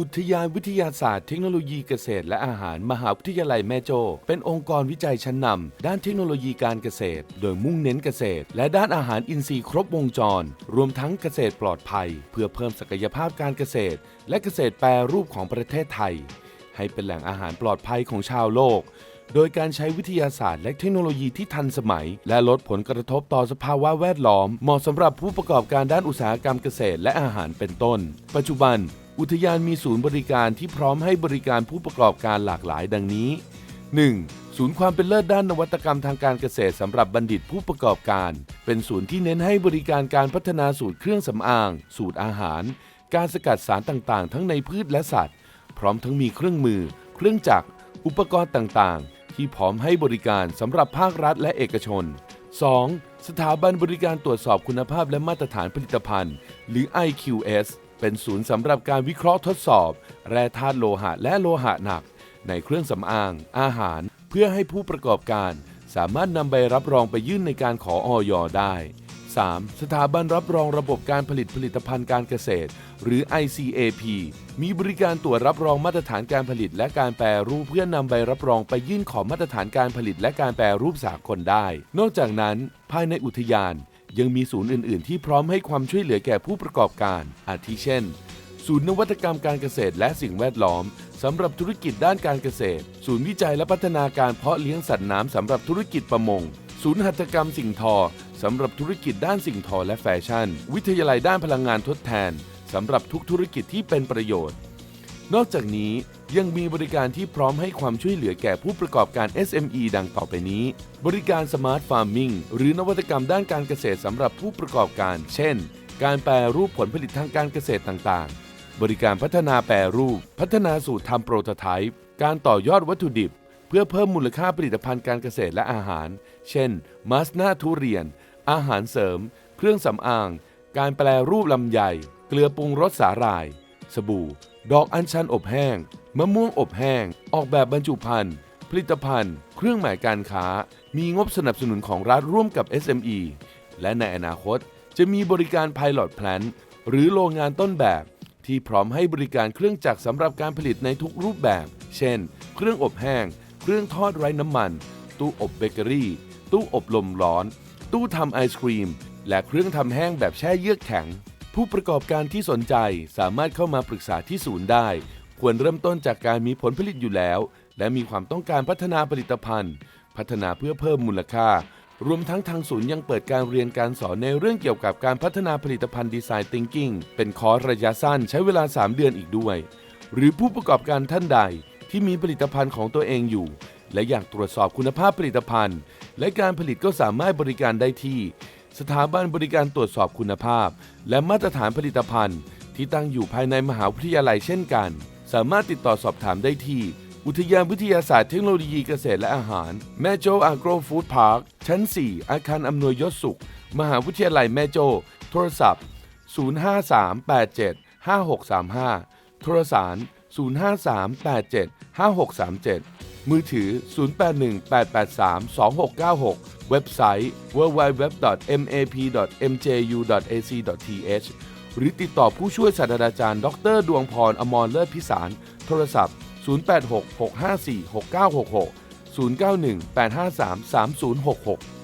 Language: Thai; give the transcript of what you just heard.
อุทยานวิทยาศาสตร์เทคโนโลยีเกษตรและอาหารมหาวิทยาลัยแม่โจ้เป็นองค์กรวิจัยชั้นนำด้านเทคโนโลยีการเกษตร โดยมุ่งเน้นเกษตร และด้านอาหารอินทรีย์ครบวงจร รวมทั้งเกษตรปลอดภัย เพื่อเพิ่มศักยภาพการเกษตร และเกษตรแปรรูปของประเทศไทย ให้เป็นแหล่งอาหารปลอดภัยของชาวโลก โดยการใช้วิทยาศาสตร์และเทคโนโลยีที่ทันสมัย และลดผลกระทบต่อสภาวะแวดล้อม เหมาะสำหรับผู้ประกอบการด้านอุตสาหกรรมเกษตรและอาหารเป็นต้น ปัจจุบัน อุทยานมีศูนย์บริการที่พร้อมให้บริการผู้ประกอบการหลากหลายดังนี้ 1. ศูนย์ความเป็นเลิศด้านนวัตกรรมทางการเกษตรสำหรับบัณฑิตผู้ประกอบการ เป็นศูนย์ที่เน้นให้บริการการพัฒนาสูตรเครื่องสำอาง สูตรอาหาร การสกัดสารต่างๆ ทั้งในพืชและสัตว์ พร้อมทั้งมีเครื่องมือ เครื่องจักร อุปกรณ์ต่างๆ ที่พร้อมให้บริการสำหรับภาครัฐและเอกชน 2. สถาบันบริการตรวจสอบคุณภาพและมาตรฐานผลิตภัณฑ์ หรือ IQS เป็นศูนย์สำหรับการวิเคราะห์ทดสอบ แร่ธาตุโลหะและโลหะหนัก ในเครื่องสำอาง อาหาร เพื่อให้ผู้ประกอบการ สามารถนำใบรับรองไปยื่นในการขอออยได้ 3. สถาบันรับรองระบบการผลิตผลิตภัณฑ์การเกษตร หรือ ICAP มีบริการตรวจรับรองมาตรฐานการผลิตและการแปรรูปเพื่อนำใบรับรองไปยื่นขอมาตรฐานการผลิตและการแปรรูปสากลได้ นอกจากนั้น ภายในอุทยาน ยังมีศูนย์อื่น ๆ ที่พร้อมให้ความช่วยเหลือแก่ผู้ประกอบการ อาทิเช่น ศูนย์นวัตกรรมการเกษตรและสิ่งแวดล้อมสำหรับธุรกิจด้านการเกษตร ศูนย์วิจัยและพัฒนาการเพาะเลี้ยงสัตว์น้ำสำหรับธุรกิจประมง ศูนย์หัตถกรรมสิ่งทอสำหรับธุรกิจด้านสิ่งทอและแฟชั่น วิทยาลัยด้านพลังงานทดแทนสำหรับทุกธุรกิจที่เป็นประโยชน์ นอกจากนี้ยังมีบริการที่พร้อมให้ความช่วยเหลือแก่ผู้ประกอบการ SME ดังต่อไปนี้ บริการ Smart Farming หรือนวัตกรรมด้านการเกษตรสำหรับผู้ประกอบการ เช่น การแปรรูปผลผลิตทางการเกษตรต่างๆ บริการพัฒนาแปรรูป พัฒนาสูตรทำโปรโตไทป์ การต่อยอดวัตถุดิบ เพื่อเพิ่มมูลค่าผลิตภัณฑ์การเกษตรและอาหาร เช่นมาสนาทุเรียน อาหารเสริม เครื่องสำอาง การแปรรูปลำไย เกลือปรุงรสสาหร่าย สบู่ ดอกอัญชันอบแห้ง มะม่วงอบแห้ง ออกแบบบรรจุภัณฑ์ ผลิตภัณฑ์ เครื่องหมายการค้า มีงบสนับสนุนของรัฐร่วมกับ SME และในอนาคตจะมีบริการ Pilot Plan หรือโรงงานต้นแบบ ที่พร้อมให้บริการเครื่องจักรสำหรับการผลิตในทุกรูปแบบ เช่น เครื่องอบแห้ง เครื่องทอดไร้น้ำมัน ตู้อบเบเกอรี่ ตู้อบลมร้อน ตู้ทำไอศครีม และเครื่องทำแห้งแบบแช่เยือกแข็ง ผู้ประกอบการที่สนใจสามารถเข้ามาปรึกษาที่ศูนย์ได้ ควรเริ่มต้นจากการมีผลผลิตอยู่แล้ว และมีความต้องการพัฒนาผลิตภัณฑ์ พัฒนาเพื่อเพิ่มมูลค่ารวมทั้งทางศูนย์ยังเปิดการเรียนการสอนในเรื่องเกี่ยวกับการพัฒนาผลิตภัณฑ์ดีไซน์ทิงกิ้งเป็นคอร์สระยะสั้นใช้เวลา 3 เดือนอีกด้วย หรือผู้ประกอบการท่านใดที่มีผลิตภัณฑ์ของตัวเองอยู่ และอยากตรวจสอบคุณภาพผลิตภัณฑ์ และการผลิตก็สามารถบริการได้ที่ สถาบันบริการตรวจสอบคุณภาพ และมาตรฐานผลิตภัณฑ์ ที่ตั้งอยู่ภายในมหาวิทยาลัยเช่นกัน สามารถติดต่อสอบถามได้ที่ อุทยานวิทยาศาสตร์เทคโนโลยีเกษตรและอาหาร แม่โจ้อาโกรฟู้ดพาร์ค ชั้น 4 อาคารอำนวยยศสุข มหาวิทยาลัยแม่โจ้โทรศัพท์ 05387 5635 โทรสาร 05387 5637 มือถือ 0818832696 เว็บไซต์ www.map.mju.ac.th หรือติดต่อผู้ช่วยศาสตราจารย์ ดร ดวงพรอมรเลิศพิสาร โทรศัพท์ 086 654 6966 091 853 3066